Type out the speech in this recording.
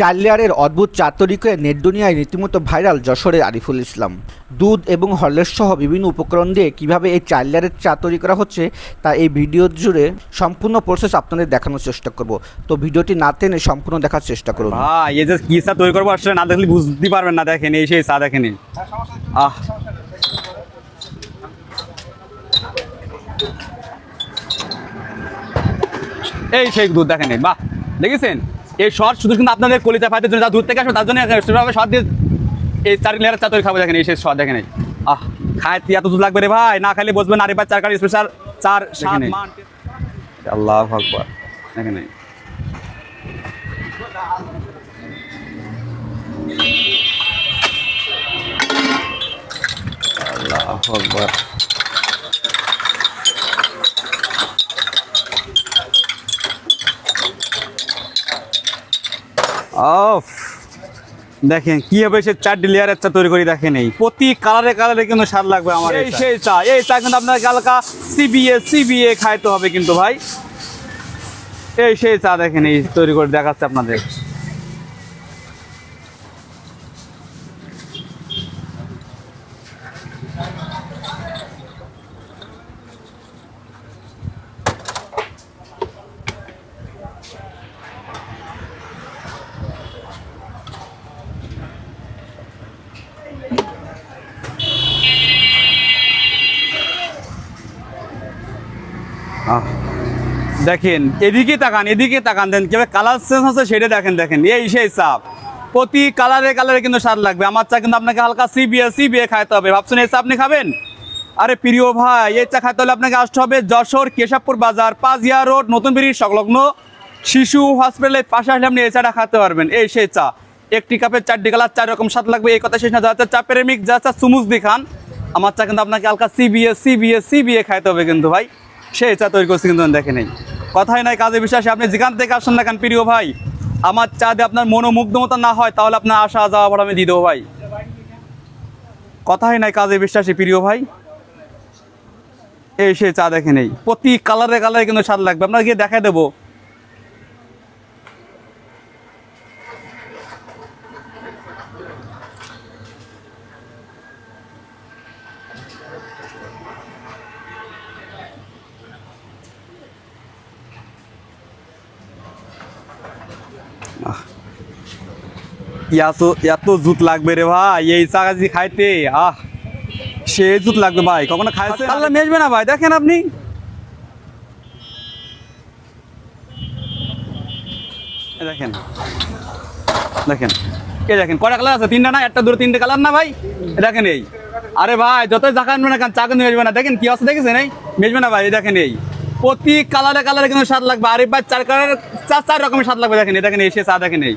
চার লেয়ারের অদ্ভুত চা তৈরি নেট দুনিয়ায় রীতিমতো ভাইরাল যশোরের আরিফুল ইসলাম। দুধ এবং হরলেস সহ বিভিন্ন উপকরণ দিয়ে কীভাবে এই চার লেয়ারের চা তৈরি করা হচ্ছে, তা এই ভিডিও জুড়ে সম্পূর্ণ প্রসেস আপনাদের দেখানোর চেষ্টা করব। তো ভিডিওটি না টেনে সম্পূর্ণ দেখার চেষ্টা করুন। ভাই, এই যে কি চা তৈরি করব আসলে না দেখলে বুঝতে পারবেন না, দেখেন এই সেই চা দেখেন। আহ। এই সেই দুধ দেখেন বাহ, দেখেছেন? এই শর্ট শুধু কিন্তু আপনাদের কলিতা ফাইতে জন্য যা দুধ থেকে আসবে তার জন্য সেভাবে শর্ট দিয়ে এই চার লেয়ারের চা তৈরি খাব দেখেন এই সেই শর্ট দেখেন। আহ খায় এত দুধ লাগবে রে ভাই না খাইলে বসবেন নারী ভাই চার কারি স্পেশাল চার সাত আল্লাহ আকবার দেখেন। আল্লাহ আকবার অফ। দেখেন কি হবে সে চারটি লেয়ারের চা তৈরি করে দেখেন এই। প্রতি কালারে কালারে কিন্তু স্বাদ লাগবে আমার এই সেই চা এই চা কিন্তু আপনার হালকা সিবিএ সিবিএ খাইতে হবে কিন্তু ভাই। এই সেই চা দেখেন এই তৈরি করে দেখাচ্ছে আপনাদের। দেখেন, এদিকে তাকান এদিকে তাকান দেন কীভাবে কালার চেঞ্জ হচ্ছে সেটা দেখেন দেখেন। এই সেই চাপ। প্রতি কালারে কালারে কিন্তু স্বাদ লাগবে। আমার চা কিন্তু আপনাকে হালকা সিবিএ সিবিএ খাইতে হবে। ভাবছেন এই চা আপনি খাবেন? আরে প্রিয় ভাই, এই চা খাইতে হলে আপনাকে আসতে হবে যশোর কেশবপুর বাজার পাঁচিয়া রোড, নতুন বিড়ির সংলগ্ন শিশু হসপিটালের পাশে আসলে আপনি এই চাটা খাতে পারবেন। এই সেই চা। একটি কাপের চারটি কালার চার রকম স্বাদ লাগবে। এই কথা শেষ না যাচ্ছে চা প্রেমিক, যা চা সুমুজ খান। আমার চা কিন্তু আপনাকে হালকা সিবিএ সিবিএ সিবিএ খাইতে হবে কিন্তু ভাই। সে চা তৈরি করছে কিন্তু দেখে নেই। কথাই নাই, কাজে বিশ্বাসে, আপনি যেখান থেকে আসেন না কেন প্রিয় ভাই? আমার চা দিয়ে আপনার মনোমুগ্ধমতা না হয়, তাহলে আপনার আসা যাওয়া ভাড়া আমি দিয়ে দেবো ভাই। কথাই নাই, কাজে বিশ্বাসী, প্রিয় ভাই। এই সে চা দেখে নেই। প্রতি কালারে কালারে কিন্তু স্বাদ লাগবে। আপনাকে গিয়ে দেখাই দেবো। এত এত জুত লাগবে রে ভাই এই চা যদি খাইতে আহ সে জুত লাগবে ভাই কখনো খাইছে? আল্লাহ মেজবে না ভাই দেখেন আপনি। দেখেন দেখেন কে দেখেন কটা কালার আছে? তিনটা না? একটা দূরে তিনটে কালার না ভাই? দেখেন এই। আরে ভাই যতই চা খাবেন না কেন মেজবে না। দেখেন কি অবস্থা দেখেছেন এই? মেজবে না ভাই দেখেন এই। প্রতি কালারে কালারে কিন্তু স্বাদ লাগবে। আরে ভাই চার কালার চার চার রকমের স্বাদ লাগবে দেখেন দেখেন এই সে চা দেখেন এই।